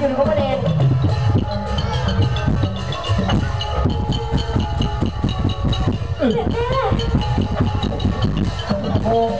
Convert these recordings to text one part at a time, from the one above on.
ถือว่าเดนเด็กแม่โอ้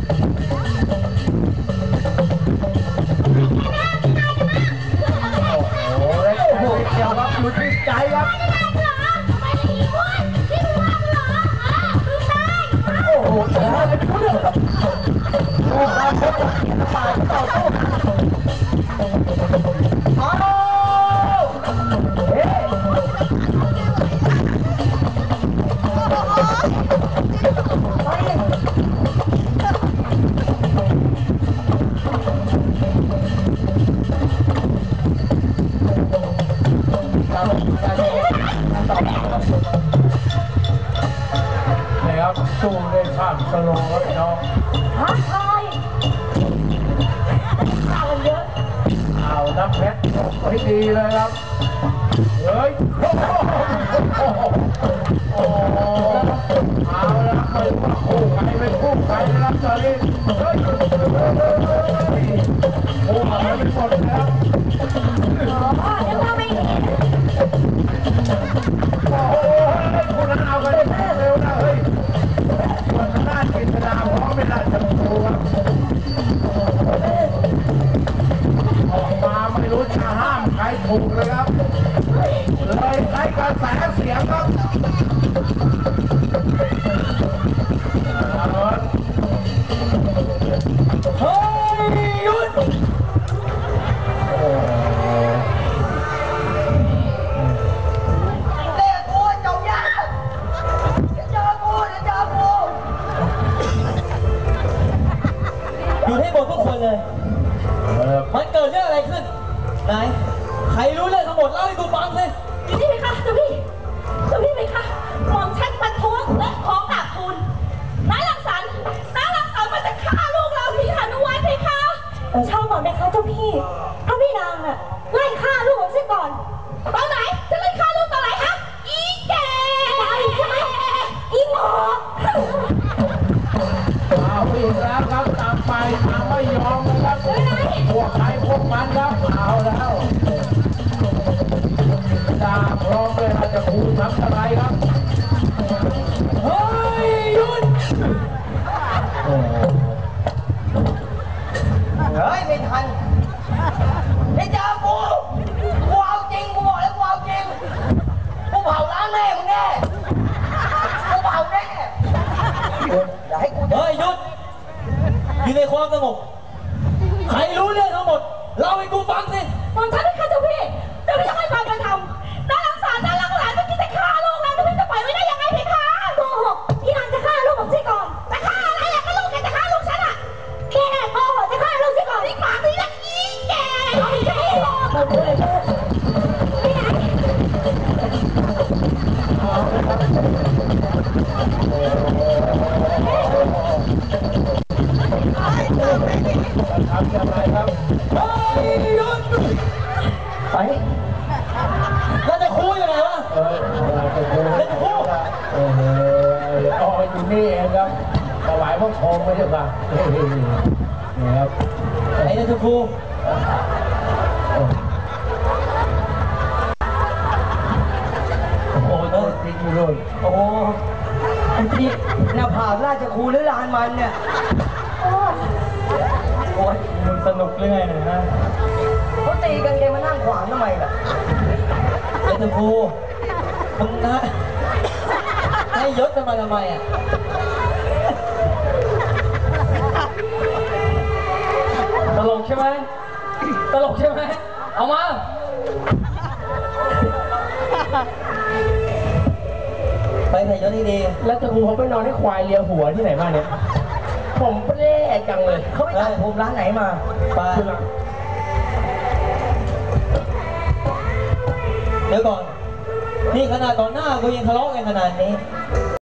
好好好好好好好好好好。 ดับแพทไให้ดีเลยครับ เฮ้ย โอ้โหโอ้โาละไม่รู้ว่าคู่ใครเป็นคู่ใครนะครับตอนนี้เฮ้ยโอ้โหไม่หมดแล้วอ๋อเดี๋ยอเราไม่เห็น I actually, I'm not. เจ้าพี่เพราพี่นางน่ะไล่ฆ่าลูกของฉันก่อน ตอนไหนฉัไล่ฆ่าลูกตอนไหนฮะ อีแก่ตายใช่ไหมอีหมอเอาวพี่รับครับตามไปตามไม่ยอมนะครับพวกใครพวกมันครับเอาแล้วตาพร้อมเลยอาจจะคูทำอะไรครับ อยู่ในความสงบ ใครรู้เรื่องทั้งหมด เล่าให้กูฟังสิ หม่ฉันไม่เคยจะ ทำยังไงครับเฮ้ยหยุดไปแล้วจะคูยังไงวะเออเราจะดูเอออ๋ออยู่นี่เองครับถวายพระโคมไม่ใช่ป่ะนี่ครับไอ้จะคูโอ้โหติดอยู่เลยโอ้โหไอ้ที่หน้าผากราชครูหรือลานมันเนี่ย สนุกหรือไงเนะฮะเขาตีกันแกมานั่งขวางทำไมล่ะไอ้เจ้าคูมึงนะให้ยศกันมาทำไมอะตลกใช่ไหมตลกใช่ไหมเอามาไปใส่ยศให้ดีแล้วจะงูเขาไปนอนให้ควายเลียหัวที่ไหนมาเนี่ยผมเปรี้ย จังเลยเขาไปตัดผมร้านไหนมาไปเดี๋ยวก่อน นี่ขนาดตอนหน้ากูยังทะเลาะกันขนาดนี้